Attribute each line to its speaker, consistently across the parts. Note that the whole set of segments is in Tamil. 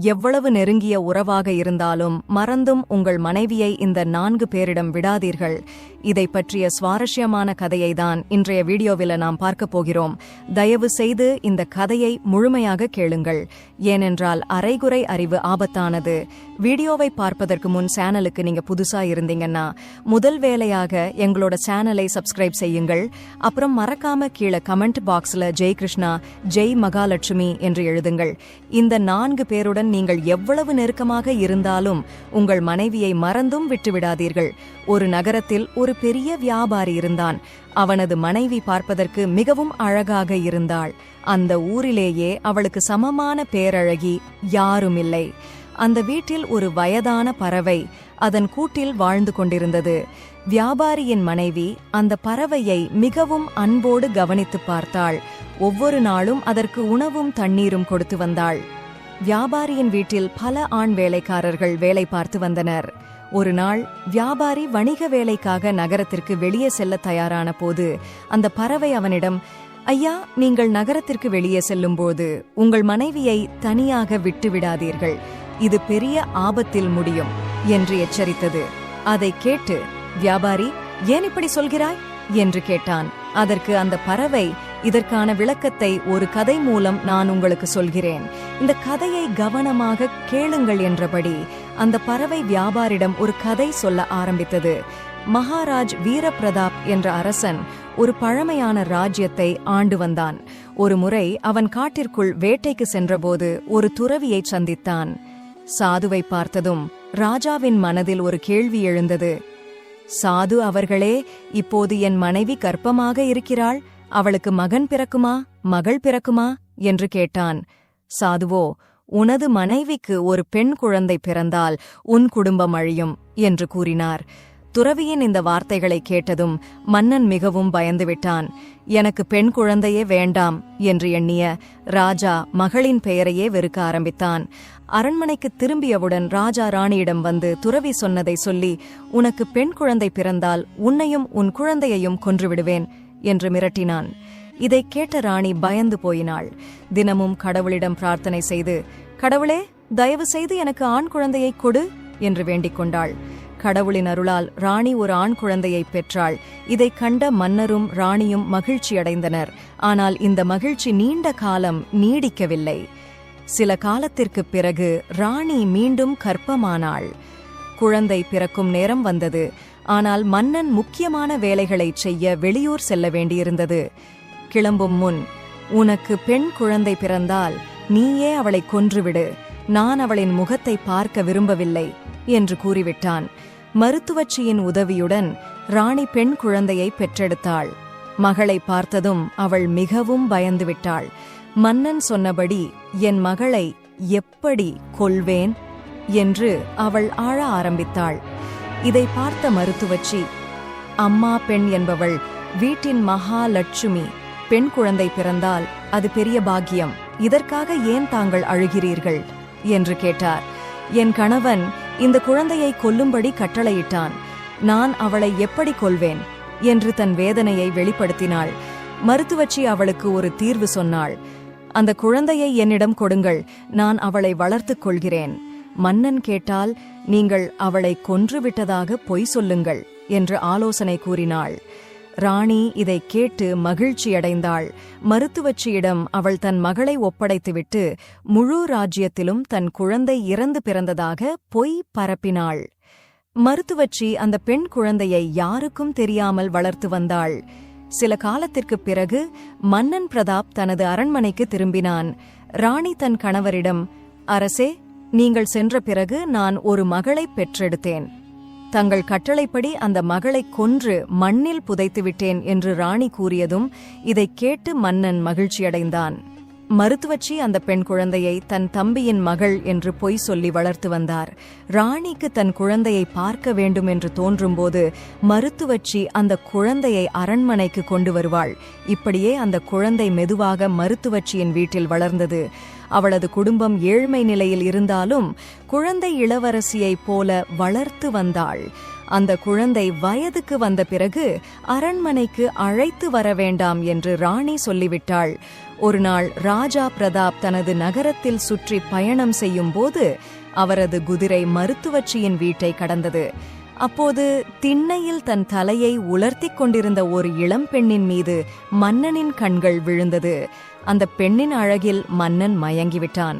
Speaker 1: எவ்வளவு நெருங்கிய உறவாக இருந்தாலும் மறந்தும் உங்கள் மனைவியை இந்த நான்கு பேரிடம் விடாதீர்கள். இதை பற்றிய சுவாரஸ்யமான கதையை தான் இன்றைய வீடியோவில் நாம் பார்க்கப் போகிறோம். தயவு செய்து இந்த கதையை முழுமையாக கேளுங்கள். ஏனென்றால் அரைகுறை அறிவு ஆபத்தானது. வீடியோவை பார்ப்பதற்கு முன் சேனலுக்கு நீங்க புதுசா இருந்தீங்கன்னா முதல் வேலையாக எங்களோட சேனலை சப்ஸ்கிரைப் செய்யுங்கள். அப்புறம் மறக்காம கீழே கமெண்ட் பாக்ஸ்ல ஜெய் கிருஷ்ணா ஜெய் மகாலட்சுமி என்று எழுதுங்கள். இந்த நான்கு பேருடன் நீங்கள் எவ்வளவு நெருக்கமாக இருந்தாலும் உங்கள் மனைவியை மறந்தும் விட்டுவிடாதீர்கள். ஒரு நகரத்தில் ஒரு பெரிய வியாபாரி இருந்தான். அவனது மனைவி பார்ப்பதற்கு மிகவும் அழகாக இருந்தாள். அந்த ஊரிலேயே அவளுக்கு சமமான பேரழகி யாரும் இல்லை அந்த வீட்டில் ஒரு வயதான பறவை அதன் கூட்டில் வாழ்ந்து கொண்டிருந்தது. வியாபாரியின் மனைவி அந்த பறவையை மிகவும் அன்போடு கவனித்துப் பார்த்தாள். ஒவ்வொரு நாளும் அதற்கு உணவும் தண்ணீரும் கொடுத்து வந்தாள். வியாபாரியின் வீட்டில் பல ஆண் வேலைக்காரர்கள் வேலை பார்த்து வந்தனர். ஒரு நாள் வியாபாரி வணிக வேலைக்காக நகரத்திற்கு வெளியே செல்ல தயாரான போது அந்த பறவை அவனிடம் ஐயா நீங்கள் நகரத்திற்கு வெளியே செல்லும்போது உங்கள் மனைவியை தனியாக விட்டு விடாதீர்கள். இது பெரிய ஆபத்தில் முடியும் என்று எச்சரித்தது. அதை கேட்டு வியாபாரி ஏன் இப்படி சொல்கிறாய்? என்று கேட்டான். அதற்கு அந்த பறவை இதற்கான விளக்கத்தை ஒரு கதை மூலம் நான் உங்களுக்கு சொல்கிறேன். இந்த கதையை கவனமாக கேளுங்கள் என்றபடி அந்த பறவை வியாபாரிடம் ஒரு கதை சொல்ல ஆரம்பித்தது. மகாராஜ் வீரபிரதாப் என்ற அரசன் ஒரு பழமையான ராஜ்யத்தை ஆண்டு வந்தான். ஒரு முறை அவன் காட்டிற்குள் வேட்டைக்கு சென்றபோது ஒரு துறவியை சந்தித்தான். சாதுவை பார்த்ததும் ராஜாவின் மனதில் ஒரு கேள்வி எழுந்தது. சாது அவர்களே இப்போது என் மனைவி கர்ப்பமாக இருக்கிறாள். அவளுக்கு மகன் பிறக்குமா? மகள் பிறக்குமா? என்று கேட்டான். சாதுவோ உனது மனைவிக்கு ஒரு பெண் குழந்தை பிறந்தால் உன் குடும்பம் அழியும் என்று கூறினார். துறவியின் இந்த வார்த்தைகளை கேட்டதும் மன்னன் மிகவும் பயந்துவிட்டான். எனக்கு பெண் குழந்தையே வேண்டாம் என்று எண்ணிய ராஜா மகளின் பெயரையே வெறுக்க ஆரம்பித்தான். அரண்மனைக்கு திரும்பியவுடன் ராஜா ராணியிடம் வந்து துறவி சொன்னதை சொல்லி உனக்கு பெண் குழந்தை பிறந்தால் உன்னையும் உன் குழந்தையையும் கொன்றுவிடுவேன் என்று மிரட்டினான். இதை கேட்ட ராணி பயந்து போயினாள். தினமும் கடவுளிடம் பிரார்த்தனை செய்து கடவுளே தயவு செய்து எனக்கு ஆண் குழந்தையை கொடு என்று வேண்டிக் கொண்டாள். கடவுளின் அருளால் ராணி ஒரு ஆண் குழந்தையை பெற்றாள். இதை கண்ட மன்னரும் ராணியும் மகிழ்ச்சியடைந்தனர். ஆனால் இந்த மகிழ்ச்சி நீண்ட காலம் நீடிக்கவில்லை. சில காலத்திற்குப் பிறகு ராணி மீண்டும் கர்ப்பமானாள். குழந்தை பிறக்கும் நேரம் வந்தது. ஆனால் மன்னன் முக்கியமான வேலைகளை செய்ய வெளியூர் செல்ல வேண்டியிருந்தது. கிளம்பும் முன் உனக்கு பெண் குழந்தை பிறந்தால் நீயே அவளை கொன்றுவிடு. நான் அவளின் முகத்தை பார்க்க விரும்பவில்லை என்று கூறிவிட்டான். மருத்துவச்சியின் உதவியுடன் ராணி பெண் குழந்தையை பெற்றெடுத்தாள். மகளை பார்த்ததும் அவள் மிகவும் பயந்துவிட்டாள். மன்னன் சொன்னபடி என் மகளை எப்படி கொல்வேன்? என்று அவள் ஆழ ஆரம்பித்தாள். இதை பார்த்த மருத்துவச்சி அம்மா பெண் என்பவள் வீட்டின் மகாலட்சுமி பெண் குழந்தை பிறந்தால் அது பெரிய பாக்கியம். இதற்காக ஏன் தாங்கள் அழுகிறீர்கள்? என்று கேட்டார். என் கணவன் இந்த குழந்தையை கொல்லும்படி கட்டளையிட்டான். நான் அவளை எப்படி கொல்வேன்? என்று தன் வேதனையை வெளிப்படுத்தினாள். மருத்துவச்சி அவளுக்கு ஒரு தீர்வு சொன்னாள். அந்த குழந்தையை என்னிடம் கொடுங்கள். நான் அவளை வளர்த்துக் கொள்கிறேன். மன்னன் கேட்டால் நீங்கள் அவளை கொன்றுவிட்டதாக பொய் சொல்லுங்கள் என்று ஆலோசனை கூறினாள். ராணி இதை கேட்டு மகிழ்ச்சியடைந்தாள். மருத்துவச்சியிடம் அவள் தன் மகளை ஒப்படைத்துவிட்டு முழு ராஜ்யத்திலும் தன் குழந்தை இறந்து பிறந்ததாக பொய் பரப்பினாள். மருத்துவச்சி அந்த பெண் குழந்தையை யாருக்கும் தெரியாமல் வளர்த்து வந்தாள். சில காலத்திற்குப் பிறகு மன்னன் பிரதாப் தனது அரண்மனைக்கு திரும்பினான். ராணி தன் கணவரிடம் அரசே நீங்கள் சென்ற பிறகு நான் ஒரு மகளை பெற்றெடுத்தேன். தங்கள் கட்டளைப்படி அந்த மகளை கொன்று மண்ணில் புதைத்துவிட்டேன் என்று ராணி கூறியதும் இதை கேட்டு மன்னன் மகிழ்ச்சியடைந்தான். மருத்துவச்சி அந்த பெண் குழந்தையை தன் தம்பியின் மகள் என்று பொய் சொல்லி வளர்த்து வந்தார். ராணிக்கு தன் குழந்தையை பார்க்க வேண்டும் என்று தோன்றும்போது மருத்துவச்சி அந்த குழந்தையை அரண்மனைக்கு கொண்டு வருவாள். இப்படியே அந்த குழந்தை மெதுவாக மருத்துவச்சியின் வீட்டில் வளர்ந்தது. அவளது குடும்பம் ஏழ்மை நிலையில் இருந்தாலும் குழந்தை இளவரசியைப் போல வளர்த்து வந்தாள். அந்த குழந்தை வயதுக்கு வந்த பிறகு அரண்மனைக்கு அழைத்து வர வேண்டாம் என்று ராணி சொல்லிவிட்டாள். ஒரு நாள் ராஜா பிரதாப் தனது நகரத்தில் சுற்றி பயணம் செய்யும் போது அவரது குதிரை மருத்துவச்சியின் வீட்டை கடந்தது. அப்போது திண்ணையில் தன் தலையை உலர்த்திக் கொண்டிருந்த ஒரு இளம்பெண்ணின் மீது மன்னனின் கண்கள் விழுந்தது. அந்த பெண்ணின் அழகில் மன்னன் மயங்கிவிட்டான்.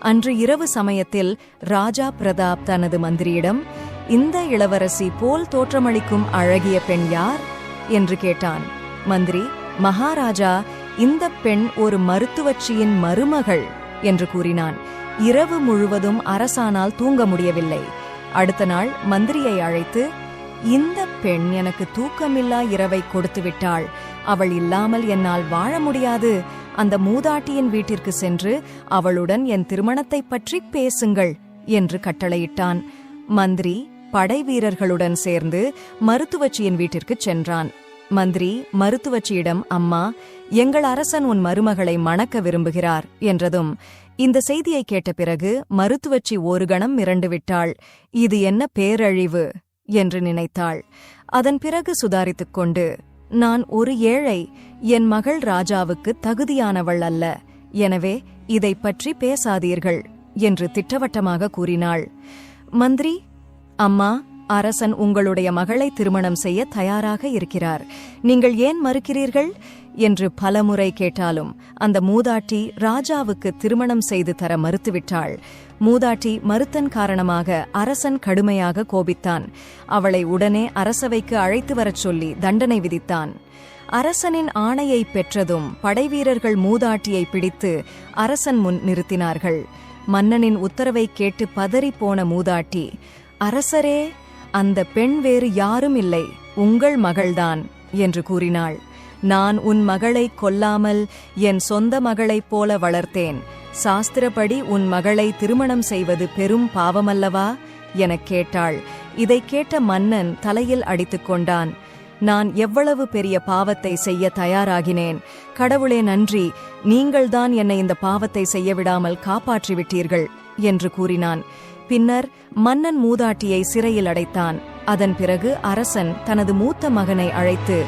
Speaker 1: அன்று இரவு சமயத்தில் ராஜா பிரதாப் தனது மந்திரியிடம் இந்த இளவரசி போல் தோற்றமளிக்கும் அழகிய பெண் யார்? என்று கேட்டான். மந்திரி மகாராஜா இந்த பெண் ஒரு மருத்துவச்சியின் மருமகள் என்று கூறினான். இரவு முழுவதும் அரசானால் தூங்க முடியவில்லை. அடுத்த நாள் மந்திரியை அழைத்து இந்த பெண் எனக்கு தூக்கமில்லா இரவை கொடுத்து விட்டாள் அவள் இல்லாமல் என்னால் வாழ முடியாது. அந்த மூதாட்டியின் வீட்டிற்கு சென்று அவளுடன் என் திருமணத்தை பற்றி பேசுங்கள் என்று கட்டளையிட்டான். மந்திரி படை வீரர்களுடன் சேர்ந்து மருத்துவச்சியின் வீட்டிற்குச் சென்றான். மந்திரி மருத்துவச்சியிடம் அம்மா எங்கள் அரசன் உன் மருமகளை மணக்க விரும்புகிறார் என்றதும் இந்த செய்தியை கேட்ட பிறகு மருத்துவச்சி ஒரு கணம் மிரண்டு விட்டாள். இது என்ன பேரழிவு என்று நினைத்தாள். அதன் பிறகு சுதாரித்துக் கொண்டு நான் ஒரு ஏழை என் மகள் ராஜாவுக்கு தகுதியானவள் அல்ல. எனவே இதை பற்றி பேசாதீர்கள் என்று திட்டவட்டமாக கூறினாள். மந்திரி அம்மா அரசன் உங்களுடைய மகளை திருமணம் செய்ய தயாராக இருக்கிறார். நீங்கள் ஏன் மறுக்கிறீர்கள்? என்று பலமுறை கேட்டாலும் அந்த மூதாட்டி ராஜாவுக்கு திருமணம் செய்து தர மறுத்துவிட்டாள். மூதாட்டி மறுத்தன் காரணமாக அரசன் கடுமையாக கோபித்தான். அவளை உடனே அரசவைக்கு அழைத்து வரச் சொல்லி தண்டனை விதித்தான். அரசனின் ஆணையை பெற்றதும் படைவீரர்கள் மூதாட்டியை பிடித்து அரசன் முன் நிறுத்தினார்கள். மன்னனின் உத்தரவை கேட்டு பதறிப்போன மூதாட்டி அரசரே அந்த பெண் வேறு யாரும் இல்லை. உங்கள் மகள்தான் என்று கூறினாள். நான் உன் மகளை கொல்லாமல் என் சொந்த மகளைப் போல வளர்த்தேன். சாஸ்திரப்படி உன் மகளை திருமணம் செய்வது பெரும் பாவமல்லவா? எனக் கேட்டாள். இதைக் கேட்ட மன்னன் தலையில் அடித்துக்கொண்டான் நான் எவ்வளவு பெரிய பாவத்தை செய்ய தயாராகினேன். கடவுளே நன்றி. நீங்கள்தான் என்னை இந்த பாவத்தை செய்ய விடாமல் காப்பாற்றிவிட்டீர்கள் என்று கூறினான். பின்னர் மன்னன் மூதாட்டியை சிறையில் அடைத்தான். அதன் பிறகு அரசன் தனது மூத்த மகனை அழைத்து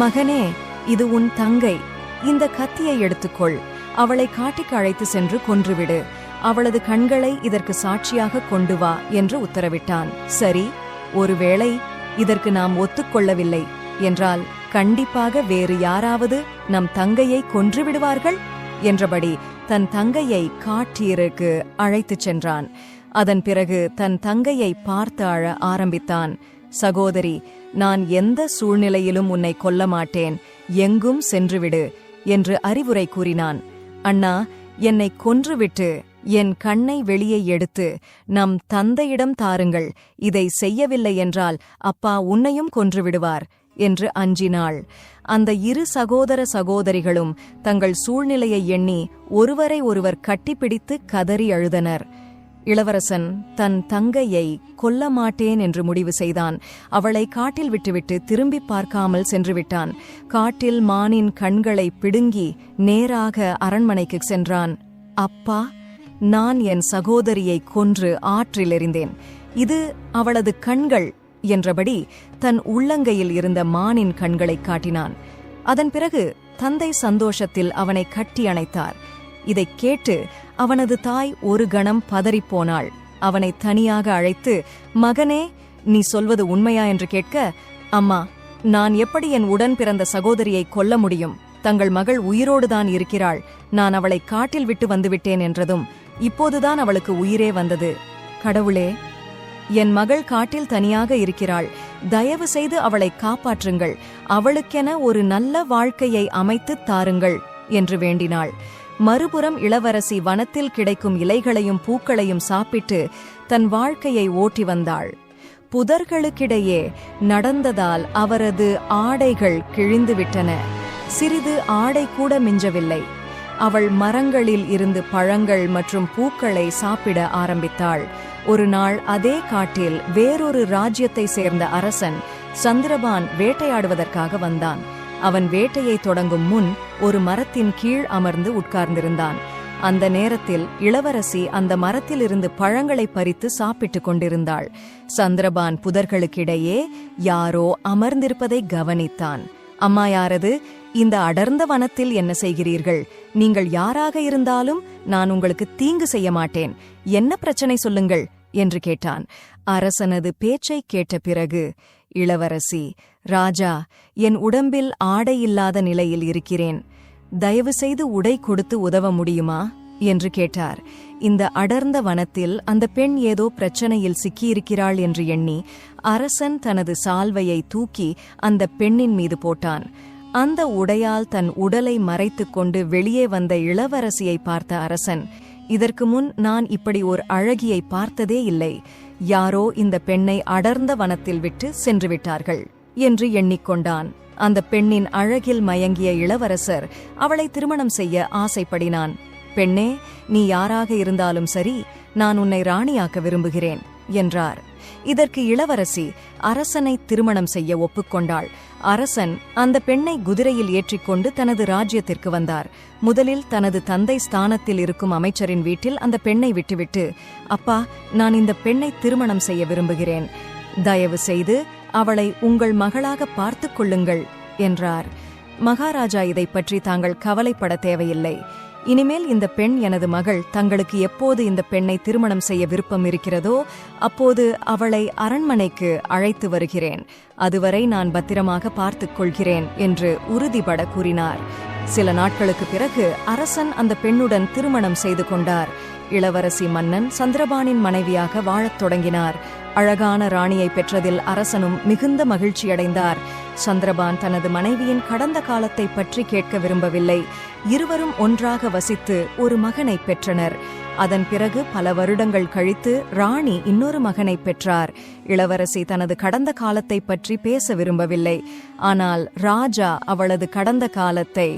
Speaker 1: மகனே இது உன் தங்கை. இந்த கத்தியை எடுத்துக்கொள். அவளை காட்டுக்கு அழைத்து சென்று கொன்றுவிடு. அவளது கண்களை இதற்கு சாட்சியாக கொண்டு வா என்று உத்தரவிட்டான். சரி ஒருவேளை இதற்கு நாம் ஒத்துக்கொள்ளவில்லை என்றால் கண்டிப்பாக வேறு யாராவது நம் தங்கையை கொன்று விடுவார்கள் என்றபடி தன் தங்கையை காட்டீருக்கு அழைத்துச் சென்றான். அதன் பிறகு தன் தங்கையை பார்த்து அழ ஆரம்பித்தான். சகோதரி நான் எந்த சூழ்நிலையிலும் உன்னை கொல்ல மாட்டேன். எங்கும் சென்றுவிடு என்று அறிவுரை கூறினான். அண்ணா என்னை கொன்றுவிட்டு என் கண்ணை வெளியே எடுத்து நம் தந்தையிடம் தாருங்கள். இதை செய்யவில்லை என்றால் அப்பா உன்னையும் கொன்றுவிடுவார் என்று அஞ்சினாள். அந்த இரு சகோதர சகோதரிகளும் தங்கள் சூழ்நிலையை எண்ணி ஒருவரை ஒருவர் கட்டிப்பிடித்து கதறி அழுதனர். இளவரசன் தன் தங்கையை கொல்ல மாட்டேன் என்று முடிவு செய்தான். அவளை காட்டில் விட்டுவிட்டு திரும்பி பார்க்காமல் சென்றுவிட்டான். காட்டில் மானின் கண்களை பிடுங்கி நேராக அரண்மனைக்கு சென்றான். அப்பா நான் என் சகோதரியை கொன்று ஆற்றில் எறிந்தேன். இது அவளது கண்கள் என்றபடி தன் உள்ளங்கையில் இருந்த மானின் கண்களை காட்டினான். அதன் பிறகு தந்தை சந்தோஷத்தில் அவனை கட்டி அணைத்தார். இதைக் கேட்டு அவனது தாய் ஒரு கணம் பதறிப்போனாள். அவனை தனியாக அழைத்து மகனே நீ சொல்வது உண்மையா? என்று கேட்க அம்மா நான் எப்படி என் உடன் பிறந்த சகோதரியை கொல்ல முடியும்? தங்கள் மகள் உயிரோடுதான் இருக்கிறாள். நான் அவளை காட்டில் விட்டு வந்துவிட்டேன் என்றதும் இப்போதுதான் அவளுக்கு உயிரே வந்தது. கடவுளே என் மகள் காட்டில் தனியாக இருக்கிறாள். தயவு செய்து அவளை காப்பாற்றுங்கள். அவளுக்கென ஒரு நல்ல வாழ்க்கையை அமைத்துத் தாருங்கள் என்று வேண்டினாள். மறுபுறம் இளவரசி வனத்தில் கிடைக்கும் இலைகளையும் பூக்களையும் சாப்பிட்டு தன் வாழ்க்கையை ஓட்டி வந்தாள். புதர்களுக்கிடையே நடந்ததால் அவரது ஆடைகள் கிழிந்துவிட்டன. சிறிது ஆடை கூட மிஞ்சவில்லை. அவள் மரங்களில் இருந்து பழங்கள் மற்றும் பூக்களை சாப்பிட ஆரம்பித்தாள். ஒரு நாள் அதே காட்டில் வேறொரு ராஜ்யத்தை சேர்ந்த அரசன் சந்திரபான் வேட்டையாடுவதற்காக வந்தான். அவன் வேட்டையை தொடங்கும் முன் ஒரு மரத்தின் கீழ் அமர்ந்து உட்கார்ந்திருந்தான். அந்த நேரத்தில் இளவரசி அந்த மரத்திலிருந்து பழங்களை பறித்து சாப்பிட்டுக் கொண்டிருந்தாள். சந்திரபான் புதர்களுக்கிடையே யாரோ அமர்ந்திருப்பதை கவனித்தான். அம்மா யாரது? இந்த அடர்ந்த வனத்தில் என்ன செய்கிறீர்கள்? நீங்கள் யாராக இருந்தாலும் நான் உங்களுக்கு தீங்கு செய்ய மாட்டேன். என்ன பிரச்சனை சொல்லுங்கள்? என்று கேட்டான். அரசனது பேச்சை கேட்ட பிறகு இளவரசி ராஜா என் உடம்பில் ஆடை இல்லாத நிலையில் இருக்கிறேன். தயவு செய்து உடை கொடுத்து உதவ முடியுமா? என்று கேட்டார். இந்த அடர்ந்த வனத்தில் அந்த பெண் ஏதோ பிரச்சனையில் சிக்கியிருக்கிறாள் என்று எண்ணி அரசன் தனது சால்வையை தூக்கி அந்த பெண்ணின் மீது போட்டான். அந்த உடையால் தன் உடலை மறைத்துக் கொண்டு வெளியே வந்த இளவரசியை பார்த்த அரசன் இதற்கு முன் நான் இப்படி ஒரு அழகியை பார்த்ததே இல்லை. யாரோ இந்த பெண்ணை அடர்ந்த வனத்தில் விட்டு சென்று விட்டார்கள் என்று எண்ணிக்கொண்டான். அந்த பெண்ணின் அழகில் மயங்கிய இளவரசர் அவளை திருமணம் செய்ய ஆசைப்படினான். பெண்ணே நீ யாராக இருந்தாலும் சரி நான் உன்னை ராணியாக்க விரும்புகிறேன் என்றார். இதற்கு இளவரசி அரசனை திருமணம் செய்ய ஒப்புக்கொண்டாள். அரசன் அந்த பெண்ணை குதிரையில் ஏற்றிக்கொண்டு தனது ராஜ்யத்திற்கு வந்தார். முதலில் தனது தந்தை ஸ்தானத்தில் இருக்கும் அமைச்சரின் வீட்டில் அந்த பெண்ணை விட்டுவிட்டு அப்பா நான் இந்த பெண்ணை திருமணம் செய்ய விரும்புகிறேன். தயவு செய்து அவளை உங்கள் மகளாக பார்த்துக் கொள்ளுங்கள் என்றார். மகாராஜா இதை பற்றி தாங்கள் கவலைப்பட தேவையில்லை. இனிமேல் இந்த பெண் எனது மகள் தங்களுக்கு எப்போது இந்த பெண்ணை திருமணம் செய்ய விருப்பம் இருக்கிறதோ அப்போது அவளை அரண்மனைக்கு அழைத்து வருகிறேன். அதுவரை நான் பத்திரமாக பார்த்துக் கொள்கிறேன் என்று உறுதிபட கூறினார். சில நாட்களுக்கு பிறகு அரசன் அந்த பெண்ணுடன் திருமணம் செய்து கொண்டார். இளவரசி மன்னன் சந்திரபானின் மனைவியாக வாழத் தொடங்கினார். அழகான ராணியை பெற்றதில் அரசனும் மிகுந்த மகிழ்ச்சியடைந்தார். சந்திரபான் தனது மனைவியின் கடந்த காலத்தை பற்றி கேட்க விரும்பவில்லை. இருவரும் ஒன்றாக வசித்து ஒரு மகனை பெற்றனர். அதன் பிறகு பல வருடங்கள் கழித்து ராணி இன்னொரு மகனை பெற்றார். இளவரசி தனது கடந்த காலத்தை பற்றி பேச விரும்பவில்லை. ஆனால் ராஜா அவளது கடந்த காலத்தை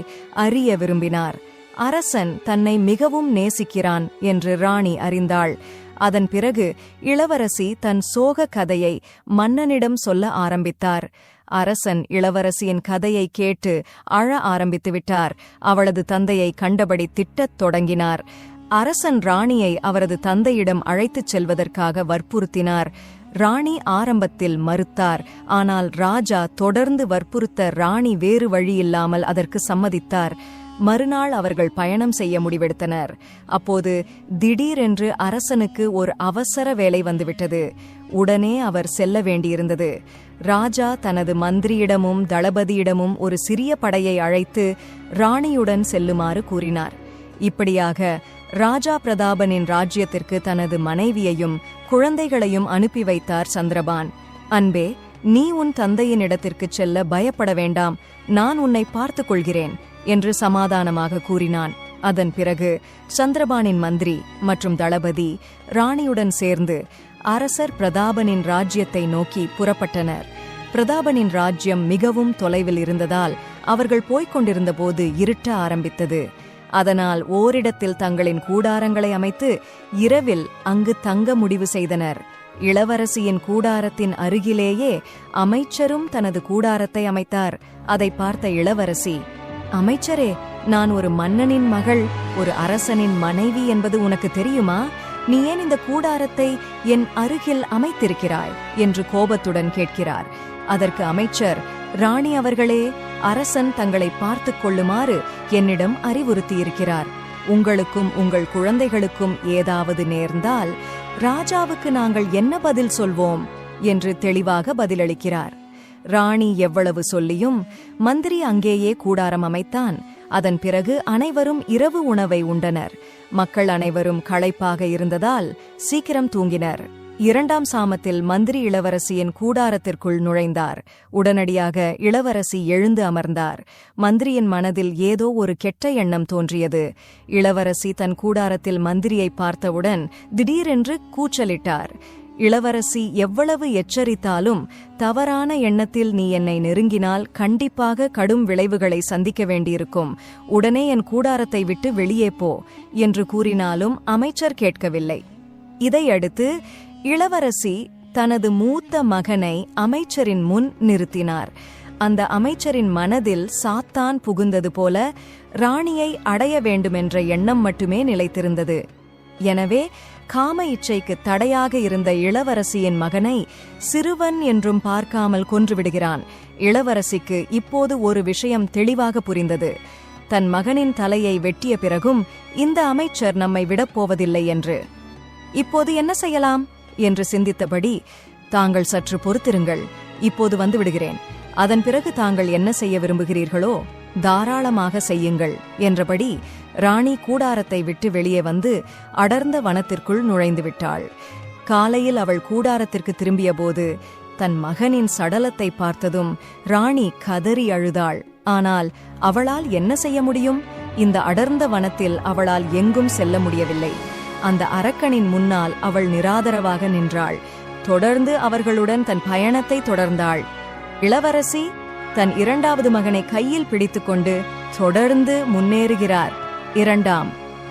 Speaker 1: அறிய விரும்பினார். அரசன் தன்னை மிகவும் நேசிக்கிறான் என்று ராணி அறிந்தாள். அதன் பிறகு இளவரசி தன் சோக கதையை மன்னனிடம் சொல்ல ஆரம்பித்தார். அரசன் இளவரசியின் கதையை கேட்டு அழ ஆரம்பித்து விட்டார். அவளது தந்தையை கண்டபடி திட்டத் தொடங்கினார். அரசன் ராணியை அவரது தந்தையிடம் அழைத்துச் செல்வதற்காக வற்புறுத்தினார். ராணி ஆரம்பத்தில் மறுத்தார். ஆனால் ராஜா தொடர்ந்து வற்புறுத்த ராணி வேறு வழியில்லாமல் அதற்கு சம்மதித்தார். மறுநாள் அவர்கள் பயணம் செய்ய முடிவெடுத்தனர். அப்போது திடீரென்று அரசனுக்கு ஒரு அவசர வேலை வந்துவிட்டது. உடனே அவர் செல்ல வேண்டியிருந்தது. ராஜா தனது மந்திரியிடமும் தளபதியிடமும் ஒரு சிறிய படையை அழைத்து ராணியுடன் செல்லுமாறு கூறினார். இப்படியாக ராஜா பிரதாபனின் ராஜ்யத்திற்கு தனது மனைவியையும் குழந்தைகளையும் அனுப்பி வைத்தார் சந்திரபான். அன்பே நீ உன் தந்தையின் இடத்திற்குச் செல்ல பயப்பட வேண்டாம். நான் உன்னை பார்த்துக் கொள்கிறேன். என்று சமாதானமாக கூறினான். அதன் பிறகு சந்திரபானின் மந்திரி மற்றும் தளபதி ராணியுடன் சேர்ந்து அரசர் பிரதாபனின் ராஜ்யத்தை நோக்கி புறப்பட்டனர். பிரதாபனின் ராஜ்யம் மிகவும் தொலைவில் இருந்ததால் அவர்கள் போய்க் கொண்டிருந்தபோது இருட்ட ஆரம்பித்தது. அதனால் ஓரிடத்தில் தங்களின் கூடாரங்களை அமைத்து இரவில் அங்கு தங்க முடிவு செய்தனர். இளவரசியின் கூடாரத்தின் அருகிலேயே அமைச்சரும் தனது கூடாரத்தை அமைத்தார். அதை பார்த்த இளவரசி அமைச்சரே நான் ஒரு மன்னனின் மகள் ஒரு அரசனின் மனைவி என்பது உனக்கு தெரியுமா? நீ ஏன் இந்த கூடாரத்தை என் அருகில் அமைத்திருக்கிறாய்? என்று கோபத்துடன் கேட்கிறார். அதற்கு அமைச்சர் ராணி அவர்களே அரசன் தங்களை பார்த்துக் கொள்ளுமாறு என்னிடம் அறிவுறுத்தியிருக்கிறார். உங்களுக்கும் உங்கள் குழந்தைகளுக்கும் ஏதாவது நேர்ந்தால் ராஜாவுக்கு நாங்கள் என்ன பதில் சொல்வோம்? என்று தெளிவாக பதிலளிக்கிறார். ராணி எவ்வளவு சொல்லியும் மந்திரி அங்கேயே கூடாரம் அமைத்தான். அதன் பிறகு அனைவரும் இரவு உணவை உண்டனர். மக்கள் அனைவரும் களைப்பாக இருந்ததால் சீக்கிரம் தூங்கினர். இரண்டாம் சாமத்தில் மந்திரி இளவரசியின் கூடாரத்திற்குள் நுழைந்தார். உடனடியாக இளவரசி எழுந்து அமர்ந்தார். மந்திரியின் மனதில் ஏதோ ஒரு கெட்ட எண்ணம் தோன்றியது. இளவரசி தன் கூடாரத்தில் மந்திரியை பார்த்தவுடன் திடீரென்று கூச்சலிட்டார். இளவரசி எவ்வளவு எச்சரித்தாலும் தவறான எண்ணத்தில் நீ என்னை நெருங்கினால் கண்டிப்பாக கடும் விளைவுகளை சந்திக்க வேண்டியிருக்கும். உடனே என் கூடாரத்தை விட்டு வெளியே போ என்று கூறினாலும் அமைச்சர் கேட்கவில்லை. இதையடுத்து இளவரசி தனது மூத்த மகனை அமைச்சரின் முன் நிறுத்தினார். அந்த அமைச்சரின் மனதில் சாத்தான் புகுந்தது போல ராணியை அடைய வேண்டுமென்ற எண்ணம் மட்டுமே நிலைத்திருந்தது. எனவே காம இச்சைக்கு தடையாக இருந்த இளவரசியின் மகனை சிறுவன் என்றும் பார்க்காமல் கொன்றுவிடுகிறான். இளவரசிக்கு இப்போது ஒரு விஷயம் தெளிவாக புரிந்தது. தன் மகனின் தலையை வெட்டிய பிறகும் இந்த அமைச்சர் நம்மை விடப்போவதில்லை என்று. இப்போது என்ன செய்யலாம்? என்று சிந்தித்தபடி தாங்கள் சற்று பொறுத்திருங்கள். இப்போது வந்து விடுகிறேன். அதன் பிறகு தாங்கள் என்ன செய்ய விரும்புகிறீர்களோ தாராளமாக செய்யுங்கள் என்றபடி ராணி கூடாரத்தை விட்டு வெளியே வந்து அடர்ந்த வனத்திற்குள் நுழைந்து விட்டாள் காலையில் அவள் கூடாரத்திற்கு திரும்பியபோது தன் மகனின் சடலத்தை பார்த்ததும் ராணி கதறி அழுதாள். ஆனால் அவளால் என்ன செய்ய முடியும்? இந்த அடர்ந்த வனத்தில் அவளால் எங்கும் செல்ல முடியவில்லை. அந்த அரக்கனின் முன்னால் அவள் நிராதரவாக நின்றாள். தொடர்ந்து அவர்களுடன் தன் பயணத்தை தொடர்ந்தாள். இளவரசி தன் இரண்டாவது மகனை கையில் பிடித்துக்கொண்டு தொடர்ந்து முன்னேறுகிறார். இரண்டாம்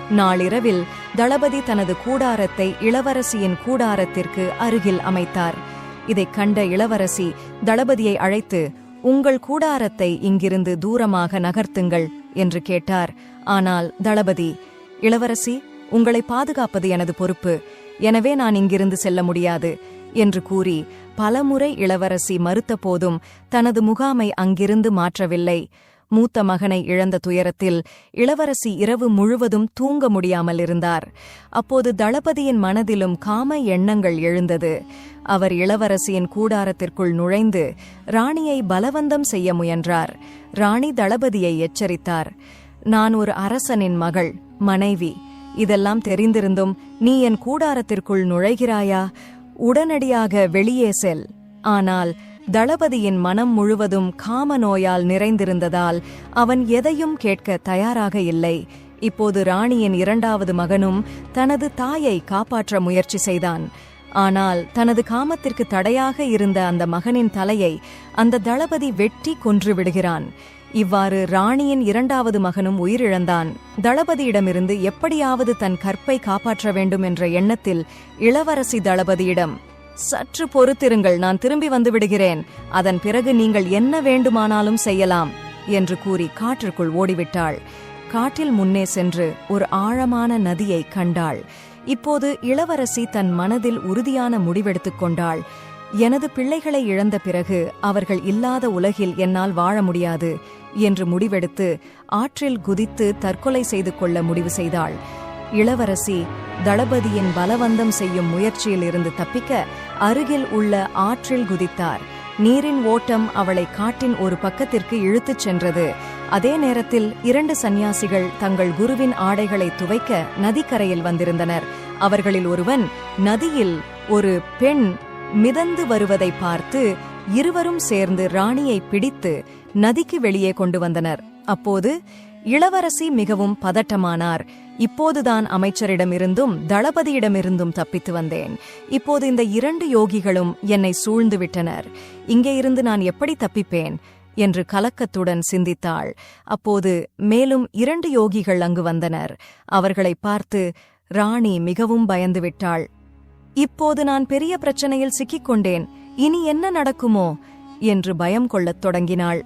Speaker 1: நாளிரவில் தளபதி தனது கூடாரத்தை இளவரசியின் கூடாரத்திற்கு அருகில் அமைத்தார். இதைக் கண்ட இளவரசி தளபதியை அழைத்து உங்கள் கூடாரத்தை இங்கிருந்து தூரமாக நகர்த்துங்கள் என்று கேட்டார். ஆனால் தளபதி இளவரசி உங்களை பாதுகாப்பது எனது பொறுப்பு. எனவே நான் இங்கிருந்து செல்ல முடியாது என்று கூறி பலமுறை இளவரசி மறுத்த போதும் தனது முகாமை அங்கிருந்து மாற்றவில்லை. மூத்த மகனை இழந்த துயரத்தில் இளவரசி இரவு முழுவதும் தூங்க முடியாமல் இருந்தார். அப்போது தளபதியின் மனதிலும் காம எண்ணங்கள் எழுந்தது. அவர் இளவரசியின் கூடாரத்திற்குள் நுழைந்து ராணியை பலவந்தம் செய்ய முயன்றார். ராணி தளபதியை எச்சரித்தார். நான் ஒரு அரசனின் மகள் மனைவி. இதெல்லாம் தெரிந்திருந்தும் நீ என் கூடாரத்திற்குள் நுழைகிறாயா? உடனடியாக வெளியே செல். ஆனால் தளபதியின் மனம் முழுவதும் காம நோயால் நிறைந்திருந்ததால் அவன் எதையும் கேட்க தயாராக இல்லை. இப்போது ராணியின் இரண்டாவது மகனும் தனது தாயை காப்பாற்ற முயற்சி செய்தான். ஆனால் தனது காமத்திற்கு தடையாக இருந்த அந்த மகனின் தலையை அந்த தளபதி வெட்டி கொன்று விடுகிறான். இவ்வாறு ராணியின் இரண்டாவது மகனும் உயிரிழந்தான். தளபதியிடமிருந்து எப்படியாவது தன் கற்பை காப்பாற்ற வேண்டும் என்ற எண்ணத்தில் இளவரசி தளபதியிடம் சற்று பொறுத்திருங்கள் நான் திரும்பி வந்து விடுகிறேன். அதன் பிறகு நீங்கள் என்ன வேண்டுமானாலும் செய்யலாம் என்று கூறி காற்றுக்குள் ஓடிவிட்டாள். காட்டில் முன்னே சென்று ஒரு ஆழமான நதியை கண்டாள். இப்போது இளவரசி தன் மனதில் உறுதியான முடிவெடுத்துக் கொண்டாள். எனது பிள்ளைகளை இழந்த பிறகு அவர்கள் இல்லாத உலகில் என்னால் வாழ முடியாது என்று முடிவெடுத்து ஆற்றில் குதித்து தற்கொலை செய்து கொள்ள முடிவு செய்தாள். இளவரசி தளபதியின் பலவந்தம் செய்யும் முயற்சியில் இருந்து தப்பிக்க அருகில் உள்ள ஆற்றில் குதித்தார். நீரின் ஓட்டம் அவளை காட்டின் ஒரு பக்கத்திற்கு இழுத்துச் சென்றது. அதே நேரத்தில் இரண்டு சந்நியாசிகள் தங்கள் குருவின் ஆடைகளை துவைக்க நதிக்கரையில் வந்திருந்தனர். அவர்களில் ஒருவன் நதியில் ஒரு பெண் மிதந்து வருவதை பார்த்து இருவரும் சேர்ந்து ராணியை பிடித்து நதிக்கு வெளியே கொண்டு வந்தனர். அப்போது இளவரசி மிகவும் பதட்டமானார். இப்போதுதான் அமைச்சரிடமிருந்தும் தளபதியிடமிருந்தும் தப்பித்து வந்தேன். இப்போது இந்த இரண்டு யோகிகளும் என்னை சூழ்ந்து விட்டனர் இங்கே இருந்து நான் எப்படி தப்பிப்பேன்? என்று கலக்கத்துடன் சிந்தித்தாள். அப்போது மேலும் இரண்டு யோகிகள் அங்கு வந்தனர். அவர்களை பார்த்து ராணி மிகவும் பயந்து விட்டாள் இப்போது நான் பெரிய பிரச்சனையில் சிக்கிக் கொண்டேன் இனி என்ன நடக்குமோ? என்று பயம் கொள்ளத் தொடங்கினாள்.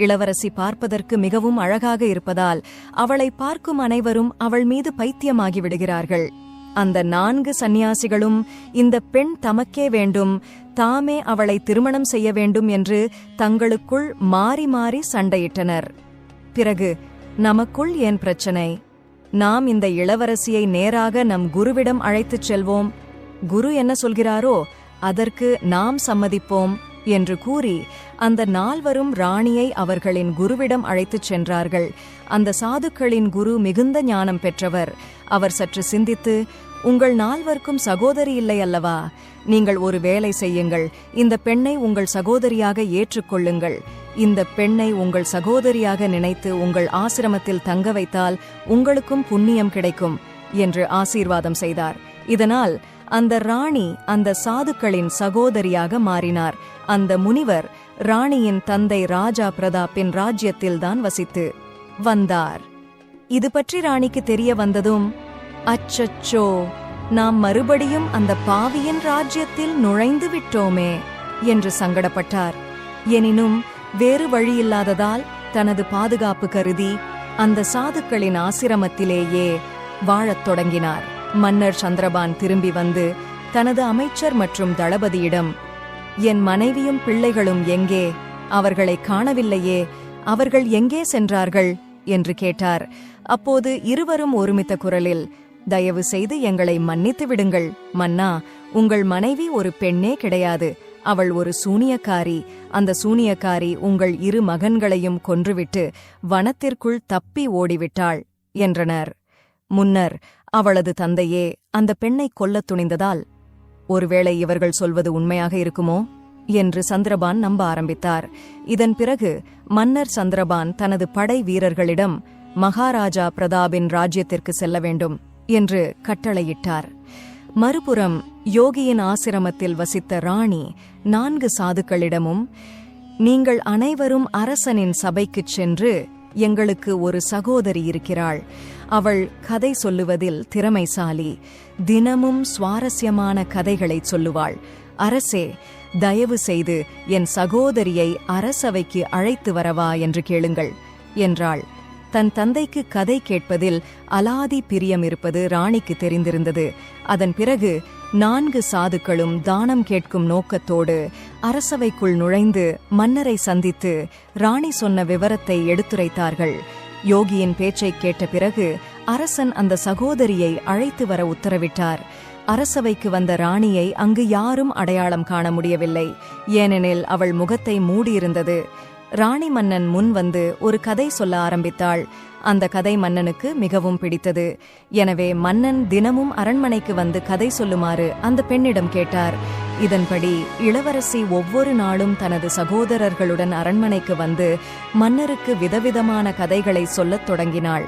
Speaker 1: இளவரசி பார்ப்பதற்கு மிகவும் அழகாக இருப்பதால் அவளை பார்க்கும் அனைவரும் அவள் மீது பைத்தியமாகி விடுகிறார்கள். அந்த நான்கு சந்நியாசிகளும் இந்த பெண் தமக்கே வேண்டும் தாமே அவளை திருமணம் செய்ய வேண்டும் என்று தங்களுக்குள் மாறி மாறி சண்டையிட்டனர். பிறகு நமக்குள் ஏன் பிரச்சனை? நாம் இந்த இளவரசியை நேராக நம் குருவிடம் அழைத்துச் செல்வோம். குரு என்ன சொல்கிறாரோ அதற்கு நாம் சம்மதிப்போம் என்று கூறி அந்த நால்வரும் ராணியை அவர்களின் குருவிடம் அழைத்துச் சென்றார்கள். அந்த சாதுக்களின் குரு மிகுந்த ஞானம் பெற்றவர். அவர் சற்று சிந்தித்து உங்கள் நால்வர்க்கும் சகோதரி இல்லை அல்லவா? நீங்கள் ஒரு வேலை செய்யுங்கள். இந்த பெண்ணை உங்கள் சகோதரியாக ஏற்றுக்கொள்ளுங்கள். இந்த பெண்ணை உங்கள் சகோதரியாக நினைத்து உங்கள் ஆசிரமத்தில் தங்க வைத்தால் உங்களுக்கும் புண்ணியம் கிடைக்கும் என்று ஆசீர்வாதம் செய்தார். இதனால் அந்த ராணி அந்த சாதுக்களின் சகோதரியாக மாறினார். அந்த முனிவர் ராணியின் தந்தை ராஜா பிரதாப்பின் ராஜ்யத்தில்தான் வசித்து வந்தார். இது பற்றி ராணிக்கு தெரிய வந்ததும் அச்சச்சோ நாம் மறுபடியும் அந்த பாவியின் ராஜ்யத்தில் நுழைந்து விட்டோமே என்று சங்கடப்பட்டார். எனினும் வேறு வழியில்லாததால் தனது பாதுகாப்பு கருதி அந்த சாதுக்களின் ஆசிரமத்திலேயே வாழத் தொடங்கினார். மன்னர் சந்திரபான் திரும்பி வந்து தனது அமைச்சர் மற்றும் தளபதியிடம் என் மனைவியும் பிள்ளைகளும் எங்கே? அவர்களை காணவில்லையே. அவர்கள் எங்கே சென்றார்கள்? என்று கேட்டார். அப்போது இருவரும் ஒருமித்த குரலில் தயவு செய்து எங்களை மன்னித்து விடுங்கள். மன்னா உங்கள் மனைவி ஒரு பெண்ணே கிடையாது. அவள் ஒரு சூனியக்காரி. அந்த சூனியக்காரி உங்கள் இரு மகன்களையும் கொன்றுவிட்டு வனத்திற்குள் தப்பி ஓடிவிட்டாள் என்றனர். முன்னர் அவளது தந்தையே அந்த பெண்ணை கொல்லத் துணிந்ததால் ஒருவேளை இவர்கள் சொல்வது உண்மையாக இருக்குமோ? என்று சந்திரபான் நம்ப ஆரம்பித்தார். இதன் பிறகு மன்னர் சந்திரபான் தனது படை வீரர்களிடம் மகாராஜா பிரதாபின் ராஜ்யத்திற்கு செல்ல வேண்டும் என்று கட்டளையிட்டார். மறுபுறம் யோகியின் ஆசிரமத்தில் வசித்த ராணி நான்கு சாதுக்களிடமும் நீங்கள் அனைவரும் அரசனின் சபைக்குச் சென்று எங்களுக்கு ஒரு சகோதரி இருக்கிறாள். அவள் கதை சொல்லுவதில் திறமைசாலி. தினமும் சுவாரஸ்யமான கதைகளை சொல்லுவாள். அரசே தயவு செய்து என் சகோதரியை அரசவைக்கு அழைத்து வரவா என்று கேளுங்கள் என்றாள். தன் தந்தைக்கு கதை கேட்பதில் அலாதி பிரியம் இருப்பது ராணிக்கு தெரிந்திருந்தது. அதன் பிறகு நான்கு சாதுக்களும் தானம் கேட்கும் நோக்கத்தோடு அரசவைக்குள் நுழைந்து மன்னரை சந்தித்து ராணி சொன்ன விவரத்தை எடுத்துரைத்தார்கள். யோகியின் பேச்சைக் கேட்ட பிறகு அரசன் அந்த சகோதரியை அழைத்து வர உத்தரவிட்டார். அரசவைக்கு வந்த ராணியை அங்கு யாரும் அடையாளம் காண முடியவில்லை. ஏனெனில் அவள் முகத்தை மூடியிருந்தது. ராணி மன்னன் முன் வந்து ஒரு கதை சொல்ல ஆரம்பித்தாள். அந்த கதை மன்னனுக்கு மிகவும் பிடித்தது. எனவே மன்னன் தினமும் அரண்மனைக்கு வந்து கதை சொல்லுமாறு அந்த பெண்ணிடம் கேட்டார். இதன்படி இளவரசி ஒவ்வொரு நாளும் தனது சகோதரர்களுடன் அரண்மனைக்கு வந்து மன்னருக்கு விதவிதமான கதைகளை சொல்லத் தொடங்கினாள்.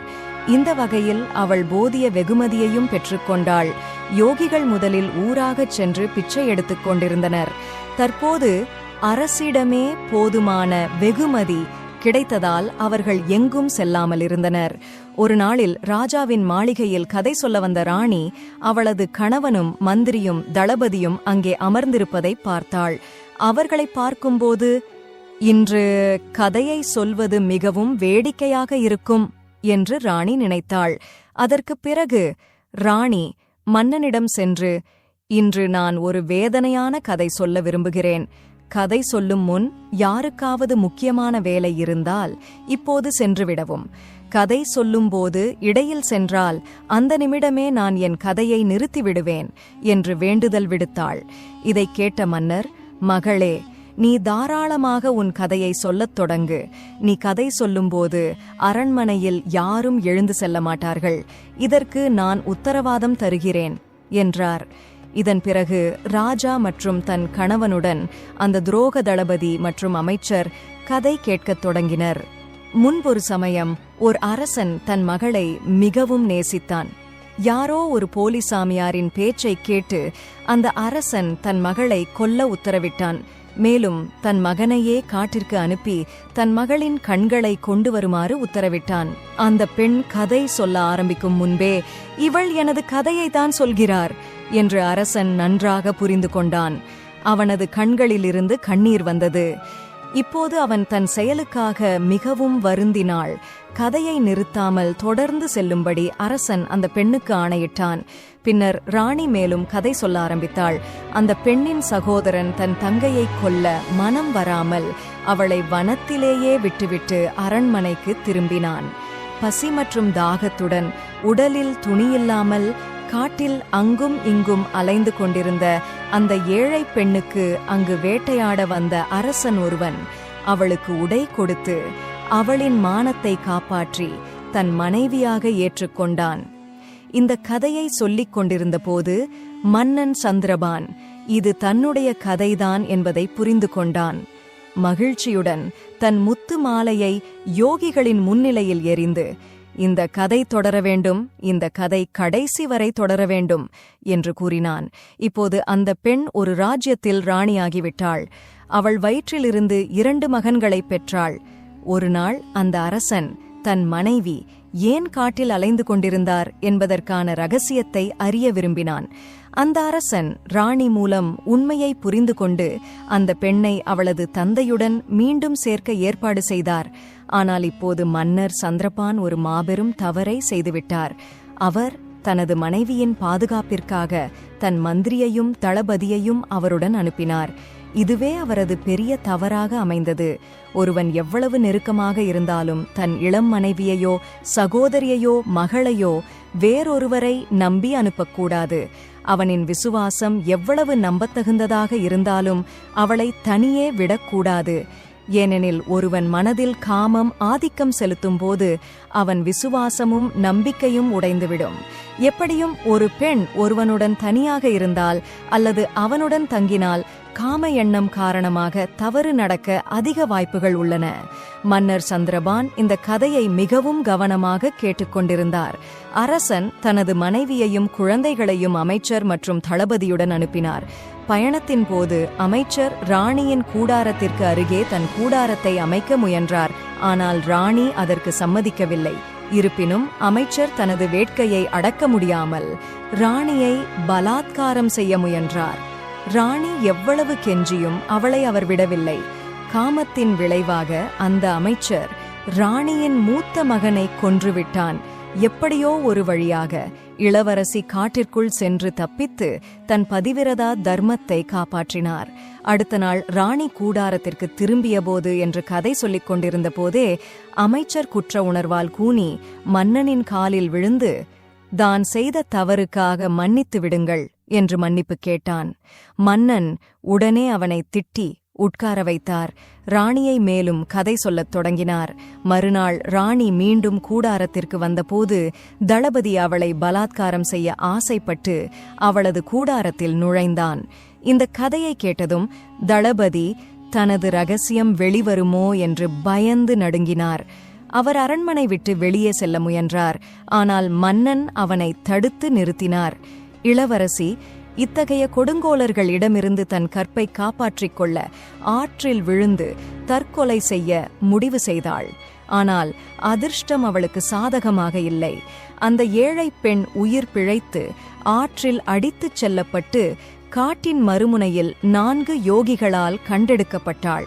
Speaker 1: இந்த வகையில் அவள் போதிய வெகுமதியையும் பெற்றுக்கொண்டாள் யோகிகள் முதலில் ஊராகச் சென்று பிச்சை எடுத்துக் கொண்டிருந்தனர். தற்போது அரசிடமே போதுமான வெகுமதி கிடைத்ததால் அவர்கள் எங்கும் செல்லாமல் இருந்தனர். ஒரு நாளில் ராஜாவின் மாளிகையில் கதை சொல்ல வந்த ராணி அவளது கணவனும் மந்திரியும் தளபதியும் அங்கே அமர்ந்திருப்பதை பார்த்தாள். அவர்களை பார்க்கும்போது இன்று கதையை சொல்வது மிகவும் வேடிக்கையாக இருக்கும் என்று ராணி நினைத்தாள். அதற்குப் பிறகு ராணி மன்னனிடம் சென்று இன்று நான் ஒரு வேதனையான கதை சொல்ல விரும்புகிறேன். கதை சொல்லும் முன் யாருக்காவது முக்கியமான வேலை இருந்தால் இப்போது சென்றுவிடவும். கதை சொல்லும்போது இடையில் சென்றால் அந்த நிமிடமே நான் என் கதையை நிறுத்திவிடுவேன் என்று வேண்டுதல் விடுத்தாள். இதைக் கேட்ட மன்னர் மகளே நீ தாராளமாக உன் கதையை சொல்லத் தொடங்கு. நீ கதை சொல்லும்போது அரண்மனையில் யாரும் எழுந்து செல்ல மாட்டார்கள். இதற்கு நான் உத்தரவாதம் தருகிறேன் என்றார். இதன் பிறகு ராஜா மற்றும் தன் கணவனுடன் அந்த துரோக தளபதி மற்றும் அமைச்சர் கதை கேட்கத் தொடங்கினர். முன்பொரு சமயம் ஒரு அரசன் தன் மகளை மிகவும் நேசித்தான். யாரோ ஒரு போலிசாமியாரின் பேச்சைக் கேட்டு அந்த அரசன் தன் மகளை கொல்ல உத்தரவிட்டான். மேலும் தன் மகனையே காட்டிற்கு அனுப்பி தன் மகளின் கண்களை கொண்டு வருமாறு உத்தரவிட்டான். அந்த பெண் கதை சொல்ல ஆரம்பிக்கும் முன்பே இவள் எனது கதையை தான் சொல்கிறார் என்று அரசன் நன்றாக புரிந்து கொண்டான். அவனது கண்களிலிருந்து கண்ணீர் வந்தது. இப்போது அவன் தன் செயலுக்காக மிகவும் வருந்தினாள். கதையை நிறுத்தாமல் தொடர்ந்து செல்லும்படி அரசன் அந்த பெண்ணுக்கு ஆணையிட்டான். பின்னர் ராணி மேலும் கதை சொல்ல ஆரம்பித்தாள். அந்த பெண்ணின் சகோதரன் தன் தங்கையை கொல்ல மனம் வராமல் அவளை வனத்திலேயே விட்டுவிட்டு அரண்மனைக்கு திரும்பினான். பசி மற்றும் தாகத்துடன் உடலில் துணியில்லாமல் காட்டில் அங்கும் இங்கும் அலைந்து கொண்டிருந்த அந்த ஏழை பெண்ணுக்கு அங்கு வேட்டையாட வந்த அரசன் ஒருவன் அவளுக்கு உடை கொடுத்து அவளின் மானத்தை காப்பாற்றி தன் மனைவியாக ஏற்றுக்கொண்டான். இந்த கதையை சொல்லிக் கொண்டிருந்த போது மன்னன் சந்திரபான் இது தன்னுடைய கதைதான் என்பதை புரிந்து கொண்டான். மகிழ்ச்சியுடன் தன் முத்து மாலையை யோகிகளின் முன்னிலையில் எறிந்து இந்த கதை தொடர வேண்டும் இந்த கதை கடைசி வரை தொடர வேண்டும் என்று கூறினான். இப்போது அந்த பெண் ஒரு ராஜ்யத்தில் ராணியாகிவிட்டாள். அவள் வயிற்றிலிருந்து இரண்டு மகன்களைப் பெற்றாள். ஒரு நாள் அந்த அரசன் தன் மனைவி ஏன் காட்டில் அலைந்து கொண்டிருந்தார் என்பதற்கான ரகசியத்தை அறிய விரும்பினான். அந்த அரசன் ராணி மூலம் உண்மையை புரிந்து கொண்டு அந்த பெண்ணை அவளது தந்தையுடன் மீண்டும் சேர்க்க ஏற்பாடு செய்தார். ஆனால் இப்போது மன்னர் சந்திரபான் ஒரு மாபெரும் தவறை செய்துவிட்டார். அவர் தனது மனைவியின் பாதுகாப்பிற்காக தன் மந்திரியையும் தளபதியையும் அவருடன் அனுப்பினார். இதுவே அவரது பெரிய தவறாக அமைந்தது. ஒருவன் எவ்வளவு நெருக்கமாக இருந்தாலும் தன் இளம் மனைவியையோ சகோதரியையோ மகளையோ வேறொருவரை நம்பி அனுப்பக்கூடாது. அவனின் விசுவாசம் எவ்வளவு நம்பத்தகுந்ததாக இருந்தாலும் அவளை தனியே விடக்கூடாது. ஏனெனில் ஒருவன் மனதில் காமம் ஆதிக்கம் செலுத்தும் போது அவன் விசுவாசமும் நம்பிக்கையும் உடைந்துவிடும். எப்படியும் ஒரு பெண் ஒருவனுடன் தனியாக இருந்தால் அல்லது அவனுடன் தங்கினால் காம எண்ணம் காரணமாக தவறு நடக்க அதிக வாய்ப்புகள் உள்ளன. மன்னர் சந்திரபான் இந்த கதையை மிகவும் கவனமாக கேட்டுக்கொண்டிருந்தார் அரசன் தனது மனைவியையும் குழந்தைகளையும் அமைச்சர் மற்றும் தளபதியுடன் அனுப்பினார். பயணத்தின் போது அமைச்சர் ராணியின் கூடாரத்திற்கு அருகே தன் கூடாரத்தை அமைக்க முயன்றார். ஆனால் ராணி அதற்கு சம்மதிக்கவில்லை. இருப்பினும் அமைச்சர் தனது வேட்கையை அடக்க முடியாமல் ராணியை பலாத்காரம் செய்ய முயன்றார். ராணி எவ்வளவு கெஞ்சியும் அவளை அவர் விடவில்லை. காமத்தின் விளைவாக அந்த அமைச்சர் ராணியின் மூத்த மகனை கொன்றுவிட்டான் எப்படியோ ஒரு வழியாக இளவரசி காட்டிற்குள் சென்று தப்பித்து தன் பதிவிரதா தர்மத்தை காப்பாற்றினார். அடுத்த நாள் ராணி கூடாரத்திற்கு திரும்பியபோது என்று கதை சொல்லிக் கொண்டிருந்த போதே அமைச்சர் குற்ற உணர்வால் கூனி மன்னனின் காலில் விழுந்து தான் செய்த தவறுக்காக மன்னித்து விடுங்கள் என்று மன்னிப்பு கேட்டான். மன்னன் உடனே அவனை திட்டி உட்கார வைத்தார். ராணியை மேலும் கதை சொல்லத் தொடங்கினார். மறுநாள் ராணி மீண்டும் கூடாரத்திற்கு வந்தபோது தளபதி அவளை பலாத்காரம் செய்ய ஆசைப்பட்டு அவளது கூடாரத்தில் நுழைந்தான். இந்த கதையை கேட்டதும் தளபதி தனது ரகசியம் வெளிவருமோ? என்று பயந்து நடுங்கினார். அவர் அரண்மனை விட்டு வெளியே செல்ல முயன்றார். ஆனால் மன்னன் அவனை தடுத்து நிறுத்தினார். இளவரசி இத்தகைய கொடுங்கோலர்களிடமிருந்து தன் கற்பை காப்பாற்றிக் கொள்ள ஆற்றில் விழுந்து தற்கொலை செய்ய முடிவு செய்தாள். ஆனால் அதிர்ஷ்டம் அவளுக்கு சாதகமாக இல்லை. அந்த ஏழை பெண் உயிர் பிழைத்து ஆற்றில் அடித்துச் செல்லப்பட்டு காட்டின் மறுமுனையில் நான்கு யோகிகளால் கண்டெடுக்கப்பட்டாள்.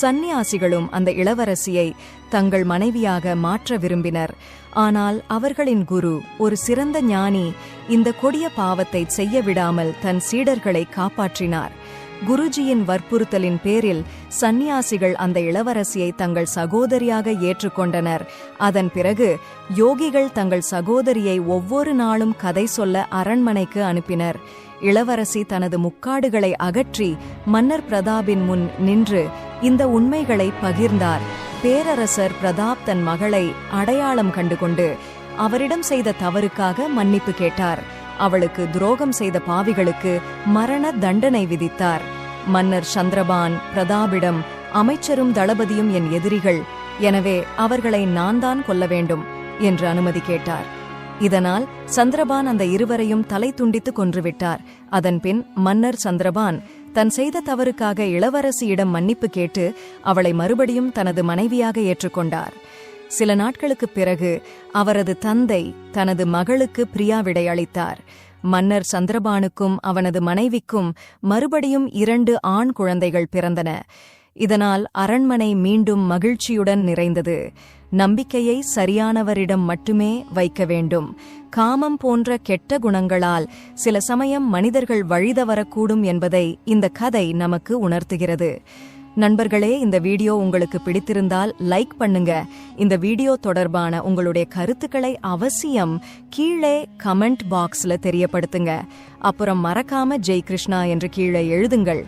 Speaker 1: சந்நியாசிகளும் அந்த இளவரசியை தங்கள் மனைவியாக மாற்ற விரும்பினர். ஆனால் அவர்களின் குரு ஒரு சிறந்த ஞானி இந்த கொடிய பாவத்தை செய்ய விடாமல் தன் சீடர்களை காப்பாற்றினார். குருஜியின் வற்புறுத்தலின் பேரில் சந்நியாசிகள் அந்த இளவரசியை தங்கள் சகோதரியாக ஏற்றுக்கொண்டனர். அதன் பிறகு யோகிகள் தங்கள் சகோதரியை ஒவ்வொரு நாளும் கதை சொல்ல அரண்மனைக்கு அனுப்பினர். இளவரசி தனது முக்காடுகளை அகற்றி மன்னர் பிரதாபின் முன் நின்று இந்த உண்மைகளை பகிர்ந்தார். பேரரசர் பிரதாப் தன் மகளை அடையாளம் கண்டுகொண்டு அவரிடம் செய்த தவறுக்காக மன்னிப்பு கேட்டார். அவளுக்கு துரோகம் செய்த பாவிகளுக்கு மரண தண்டனை விதித்தார். மன்னர் சந்திரபான் பிரதாபிடம் அமைச்சரும் தளபதியும் என் எதிரிகள் எனவே அவர்களை நான் தான் கொல்ல வேண்டும் என்று அனுமதி கேட்டார். இதனால் சந்திரபான் அந்த இருவரையும் தலை துண்டித்து கொன்றுவிட்டார் அதன்பின் மன்னர் சந்திரபான் தன் செய்த தவறுக்காக இளவரசியிடம் மன்னிப்பு கேட்டு அவளை மறுபடியும் தனது மனைவியாக ஏற்றுக்கொண்டார். சில நாட்களுக்குப் பிறகு அவரது தந்தை தனது மகளுக்கு பிரியாவிடை அளித்தார். மன்னர் சந்திரபானுக்கும் அவனது மனைவிக்கும் மறுபடியும் இரண்டு ஆண் குழந்தைகள் பிறந்தன. இதனால் அரண்மனை மீண்டும் மகிழ்ச்சியுடன் நிறைந்தது. நம்பிக்கையை சரியானவரிடம் மட்டுமே வைக்க வேண்டும். காமம் போன்ற கெட்ட குணங்களால் சில சமயம் மனிதர்கள் வழிதவரக்கூடும் என்பதை இந்த கதை நமக்கு உணர்த்துகிறது. நண்பர்களே இந்த வீடியோ உங்களுக்கு பிடித்திருந்தால் லைக் பண்ணுங்க. இந்த வீடியோ தொடர்பான உங்களுடைய கருத்துக்களை அவசியம் கீழே கமெண்ட் பாக்ஸ்ல தெரியப்படுத்துங்க. அப்புறம் மறக்காம ஜெய் கிருஷ்ணா என்று கீழே எழுதுங்கள்.